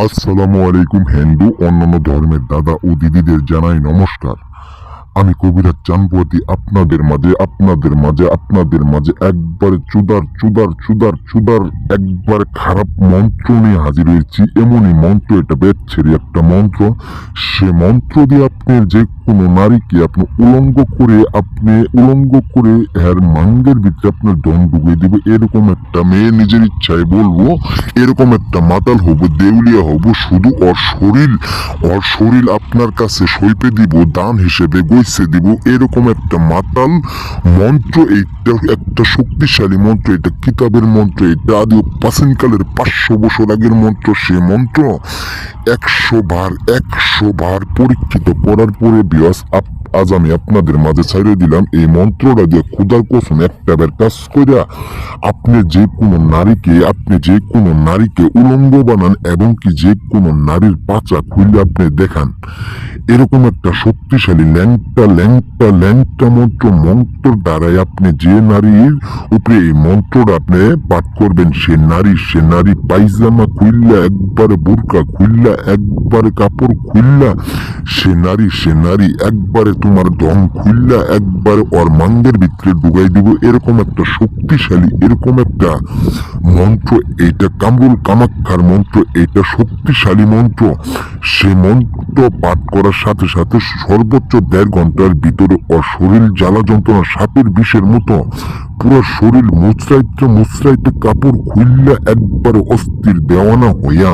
আসসালামু আলাইকুম হিন্দু অন্যান্য ধর্মের দাদা ও দিদিদের জানাই নমস্কার। আমি কবিরাজ চানপতি আপনাদের মাঝে আপনাদের মাঝে আপনাদের মাঝে একবারে চুদার চুদার চুদার চুদার একবার খারাপ মন্ত্র নিয়ে হাজির হয়েছি। এমনই মন্ত্র এটা বেচ্ছের একটা মন্ত্র। সে মন্ত্র দিয়ে আপনি যে কোনো নারীকে আপনি উলঙ্গ করে, আপনি উলঙ্গ করে এর মাঙ্গের ভিতরে আপনার দম ডুবিয়ে দিবে। এরকম একটা মেয়ে নিজের ইচ্ছায় বলব, এরকম একটা মাতাল হব, দেউলিয়া হব, শুধু ওর শরীর ওর শরীর আপনার কাছে সইপে দিব, দান হিসেবে গইছে দিব, এরকম একটা মাতাল মন্ত্র, এইটা একটা শক্তিশালী মন্ত্র, এটা কিতাবের মন্ত্র, এটা আদি প্রাচীনকালের পাঁচশো বছর আগের মন্ত্র, সে মন্ত্র একশো বার একশো বার পরীক্ষিত করার পরে, বিয়াস, আপ আজ আমি আপনাদের মাঝে ছাড়িয়ে দিলাম এই মন্ত্রটা দিয়ে ক্ষুদার কোসম একটা বার কাজ কইরা আপনি যে কোনো নারীকে, আপনি যে কোনো নারীকে উলঙ্গ বানান এবং কি যে কোনো নারীর পাচা খুললে আপনি দেখান। এরকম একটা শক্তিশালী ল্যাংটা ল্যাংটা ল্যাংটা মন্ত্র মন্ত্র দ্বারাই আপনি যে নারীর উপরে এই মন্ত্রটা আপনি পাঠ করবেন, সে নারী সে নারী পাইজামা খুললা একবারে বোরকা খুললা একবারে কাপড় খুললা সে নারী সে নারী, একবারে তোমার দম খুললা একবারে ওর মাঙ্গের ভিতরে ডুবাই দিব। এরকম একটা শক্তিশালী, এরকম একটা মন্ত্র, এইটা কামরুল কামাক্ষার মন্ত্র এটা শক্তিশালী মন্ত্র। সে মন্ত্র পাঠ করার সাথে সাথে সর্বোচ্চ দেড় ঘণ্টার ভিতরে ওর শরীর জ্বালা যন্ত্রণা সাপের বিষের মতো পুরো শরীর মুচড়াইতে মুচড়াইতে কাপড় খুললে একবার অস্থির দেওয়ানা হইয়া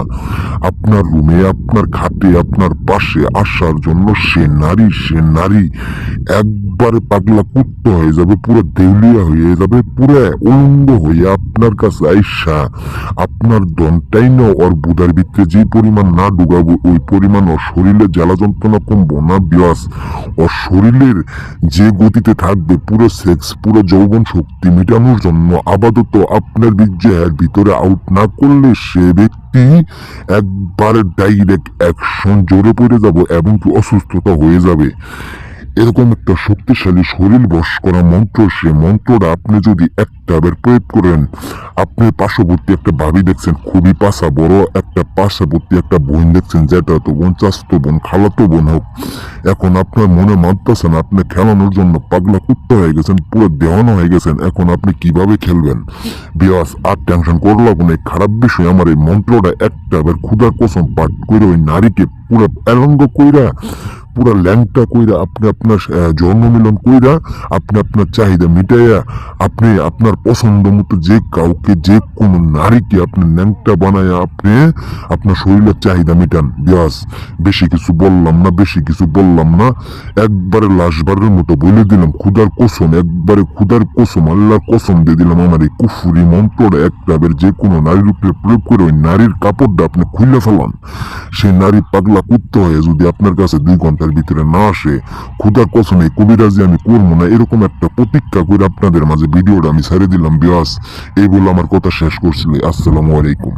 আপনার রুমে, আপনার খাটে, আপনার পাশে আসার জন্য সে নারী সে নারী একবারে পাগলা কুত্ত হয়ে যাবে, পুরো দেউলিয়া হয়ে যাবে, পুরো উলঙ্গ হয়ে আপনার কাছে আইসা আপনার দনটাই না ওর বুধার ভিতরে যে পরিমাণ না ডুবাবো, ওই পরিমাণ ওর শরীরে জ্বালা যন্ত্রণা কমবো না, বিয়াস। ওর শরীরের যে গতিতে থাকবে, পুরো সেক্স পুরো যৌবন শক্তি মেটানোর জন্য আপাতত আপনার বীর্যের ভিতরে আউট না করলে সে ব্যক্তি একবারে ডাইরেক্ট অ্যাকশন জোরে পড়ে যাব এবং কি অসুস্থতা হয়ে যাবে। এরকম একটা শক্তিশালী শরীর বস করা মন্ত্র, সে মন্ত্রটা আপনি যদি একটা বের প্রয়োগ করেন আপনি পার্শ্ববর্তী একটা ভাবি দেখছেন, খুবই পাশা বড়, একটা পার্শ্ববর্তী একটা বোন দেখছেন, যেটা তো বোন চাস্তো বোন, খালাতো বোন হোক। এখন আপনার মনে মানতেছেন আপনি খেলানোর জন্য পাগলা কুত্তা হয়ে গেছেন, পুরো দেওয়ানো হয়ে গেছেন, এখন আপনি কীভাবে খেলবেন? বিয়াস আর টেনশন করল কোনো খারাপ বিষয় আমার এই মন্ত্রটা একটা বার ক্ষুদার কসম পাঠ করে ওই নারীকে পুরো এলঙ্গ কইরা পুরো ল্যাংটা কইরা আপনি আপনার আহ, জন্ম মিলন কইরা আপনি আপনার চাহিদা মিটাইয়া আপনি আপনার পছন্দ মতো যে কাউকে যে কোনো নারীকে আপনি ল্যাংটা বানায় আপনি আপনার শরীরের চাহিদা মিটান। বিয়াস বেশি কিছু বললাম না বেশি কিছু বললাম না। একবারে লাশবারের মতো বলে দিলাম ক্ষুদার কসম একবারে ক্ষুদার কসম আল্লাহর কসম দিয়ে দিলাম আমার এই কুফুরি মন্ত্রটা। একটাবের যে কোনো নারীর উপরে প্রয়োগ করে ওই নারীর কাপড়টা আপনি খুলে ফেলান। সেই নারী পাগলা কুত্ত হয়ে যদি আপনার কাছে দুই ঘণ্টার ভিতরে না আসে ক্ষুদার কসমে কবিরাজি আমি করব না, এরকম একটা প্রতীক্ষা করে আপনাদের মাঝে ভিডিওটা আমি ছেড়ে দিলাম, বিয়াস। এই বলে আমার কথা শেষ করছিল আসসালামু আলাইকুম।